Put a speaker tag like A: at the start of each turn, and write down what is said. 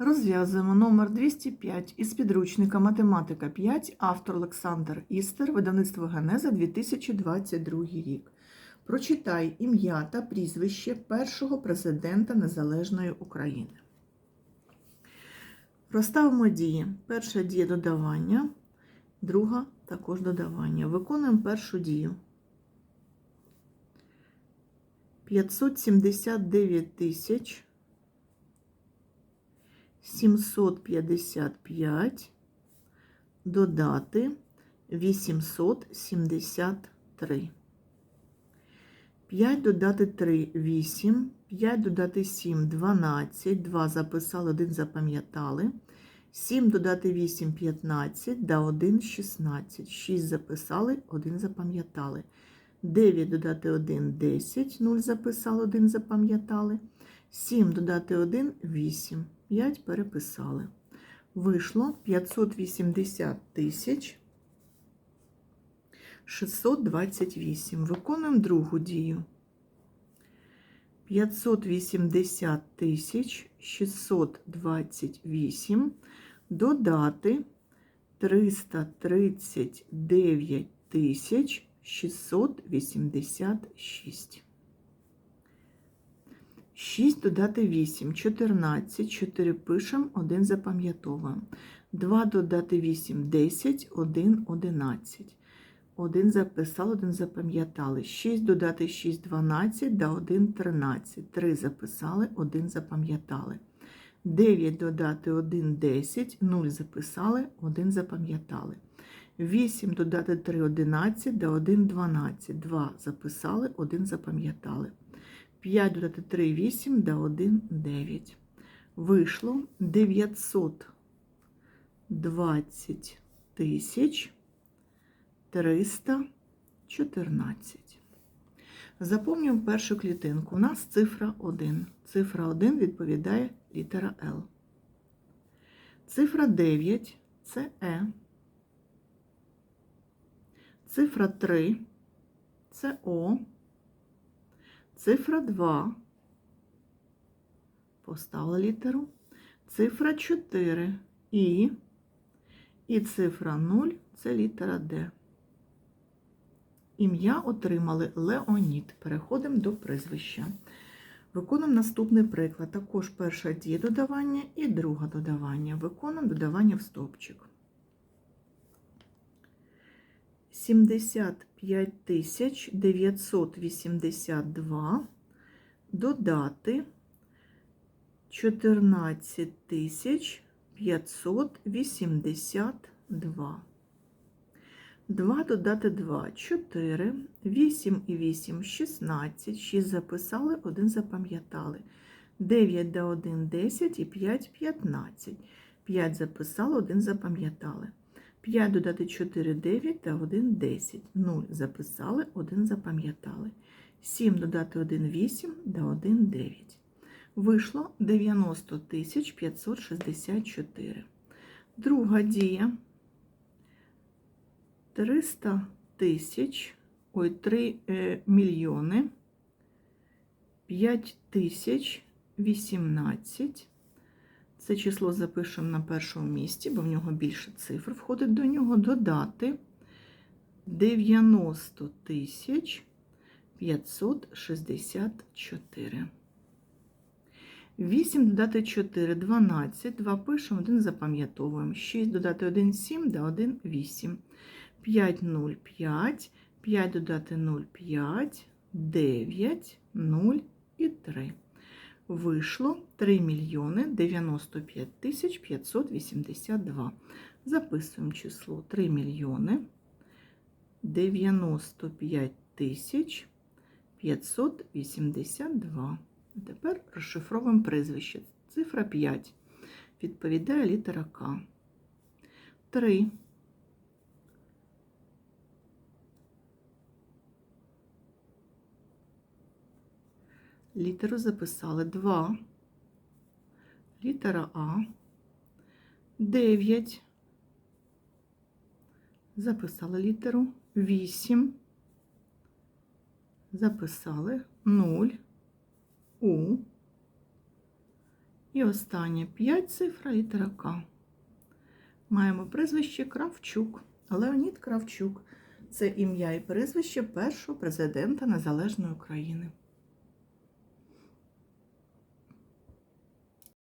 A: Розв'язуємо номер 205 із підручника Математика 5, автор Олександр Істер, видавництво Генеза 2022 рік. Прочитай ім'я та прізвище першого президента Незалежної України. Розставимо дії. Перша дія додавання, друга також додавання. Виконуємо першу дію. 579 тисяч 755 додати 873. 5 додати 3 8, 5 додати 7 12, 2 записали, 1 запам'ятали. 7 додати 8 15, да 1 16, 6 записали, 1 запам'ятали. 9 додати 1 10, 0 записали, 1 запам'ятали. 7 додати 1 8. 5 переписали. Вийшло 580 тисяч 628. Виконуємо другу дію. 580 тисяч 628 додати 339 тисяч 686. 6 додати 8, 14, 4 пишемо, 1 запам'ятовуємо. 2 додати 8, 10, 1, 11. 1 записали, 1 запам'ятали. 6 додати 6, 12, да 1, 13. 3 записали, 1 запам'ятали. 9 додати 1, 10, 0 записали, 1 запам'ятали. 8 додати 3, 11, да 1, 12. 2 записали, 1 запам'ятали. 5 додати 3, 8, да 1, 9. Вийшло 920 тисяч 314. Заповнюємо першу клітинку. У нас цифра 1. Цифра 1 відповідає літера Л. Цифра 9 це Е. Цифра 3 це О. Цифра 2. Поставила літеру. Цифра 4 І. І цифра 0 це літера Д. Ім'я отримали Леонід. Переходимо до прізвища. Виконуємо наступний приклад. Також перша дія додавання і друга додавання. Виконуємо додавання в стовпчик. 75 тисяч 982 додати 14 тисяч 582. 2 додати 2 4, 8 і 8 16, 6 записали, 1 запам'ятали. 9 до 1 10 і 5 15. 5 записали, 1 запам'ятали. 5 додати 4 9 та 1 10. 0 записали, 1 запам'ятали. 7 додати 1 8 та 1 9. Вийшло 90 564. Друга дія. 300 тисяч, ой, 3 е, мільйони 5 тисяч 18. Це число запишемо на першому місці, бо в нього більше цифр входить до нього. Додати 90 тисяч 564. 8 додати 4 12. 2 пишемо, 1 запам'ятовуємо. 6 додати 1 7, да 1 8. 5 0 5. 5 додати 0 5, 9, 0 і 3. Вийшло 3 мільйони 95 тисяч 582. Записуємо число 3 мільйони 95 тисяч 582. Тепер розшифровуємо прізвище. Цифра 5. Відповідає літера К. 3. Літеру записали 2. Літера А. 9. Записали літеру 8. Записали 0. У. І останнє 5 цифра літера К. Маємо прізвище Кравчук. Леонід Кравчук. Це ім'я і прізвище першого президента Незалежної України.